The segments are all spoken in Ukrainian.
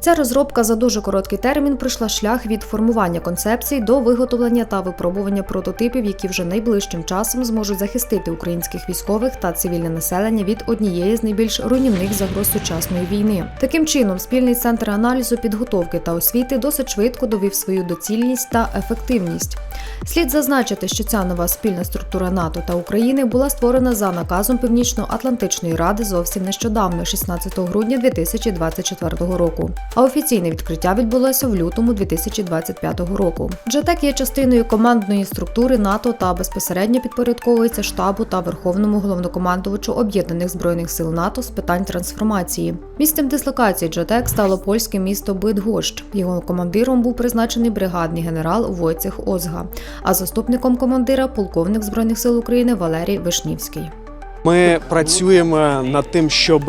Ця розробка за дуже короткий термін пройшла шлях від формування концепцій до виготовлення та випробування прототипів, які вже найближчим часом зможуть захистити українських військових та цивільне населення від однієї з найбільш руйнівних загроз сучасної війни. Таким чином, спільний центр аналізу підготовки та освіти досить швидко довів свою доцільність та ефективність. Слід зазначити, що ця нова спільна структура НАТО та України була створена за наказом Північно-Атлантичної ради зовсім нещодавно, 16 грудня 2024 року. А офіційне відкриття відбулося в лютому 2025 року. JTEC є частиною командної структури НАТО та безпосередньо підпорядковується штабу та Верховному головнокомандувачу об'єднаних збройних сил НАТО з питань трансформації. Місцем дислокації JTEC стало польське місто Бидгощ. Його командиром був призначений бригадний генерал Войцех Озга, а заступником командира полковник збройних сил України Валерій Вишнівський. Ми працюємо над тим, щоб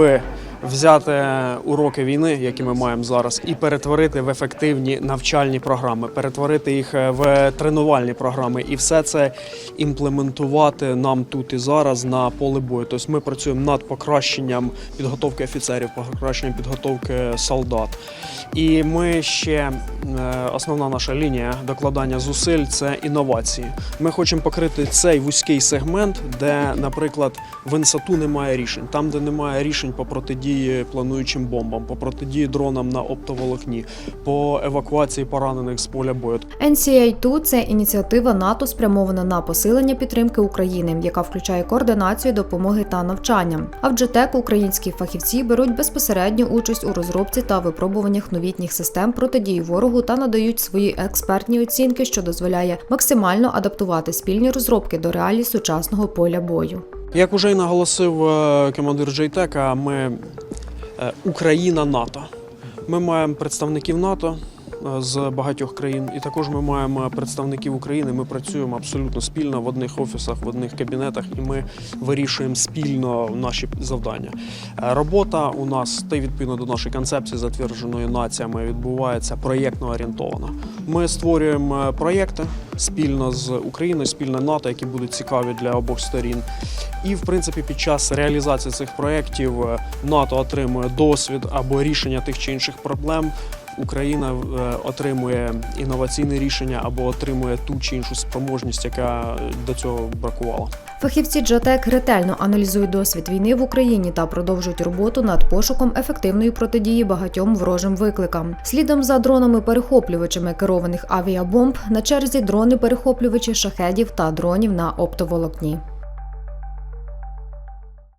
взяти уроки війни, які ми маємо зараз, і перетворити в ефективні навчальні програми, перетворити їх в тренувальні програми, і все це імплементувати нам тут і зараз на поле бою. Тобто ми працюємо над покращенням підготовки офіцерів, покращенням підготовки солдат. І ми ще е, основна наша лінія докладання зусиль це інновації. Ми хочемо покрити цей вузький сегмент, де, наприклад, в інсату немає рішень, там, де немає рішень по протидії плануючим бомбам, по протидії дронам на оптоволокні, по евакуації поранених з поля бою. NCA-2 – це ініціатива НАТО, спрямована на посилення підтримки України, яка включає координацію допомоги та навчання. А в JTEC українські фахівці беруть безпосередню участь у розробці та випробуваннях новітніх систем протидії ворогу та надають свої експертні оцінки, що дозволяє максимально адаптувати спільні розробки до реалій сучасного поля бою. Як уже й наголосив е, командир Джейтека, ми е, Україна НАТО. Ми маємо представників НАТО з багатьох країн, і також ми маємо представників України. Ми працюємо абсолютно спільно в одних офісах, в одних кабінетах, і ми вирішуємо спільно наші завдання. Е, Робота у нас та відповідно до нашої концепції, затвердженої націями, відбувається проєктно орієнтовано. Ми створюємо е, проєкти спільно з Україною, спільно НАТО, які будуть цікаві для обох сторін. І в принципі, під час реалізації цих проєктів е, НАТО отримує досвід або рішення тих чи інших проблем. Україна е, отримує інноваційне рішення або отримує ту чи іншу спроможність, яка е, до цього бракувала. Фахівці JTEC ретельно аналізують досвід війни в Україні та продовжують роботу над пошуком ефективної протидії багатьом ворожим викликам. Слідом за дронами-перехоплювачами керованих авіабомб на черзі дрони-перехоплювачі шахедів та дронів на оптоволокні.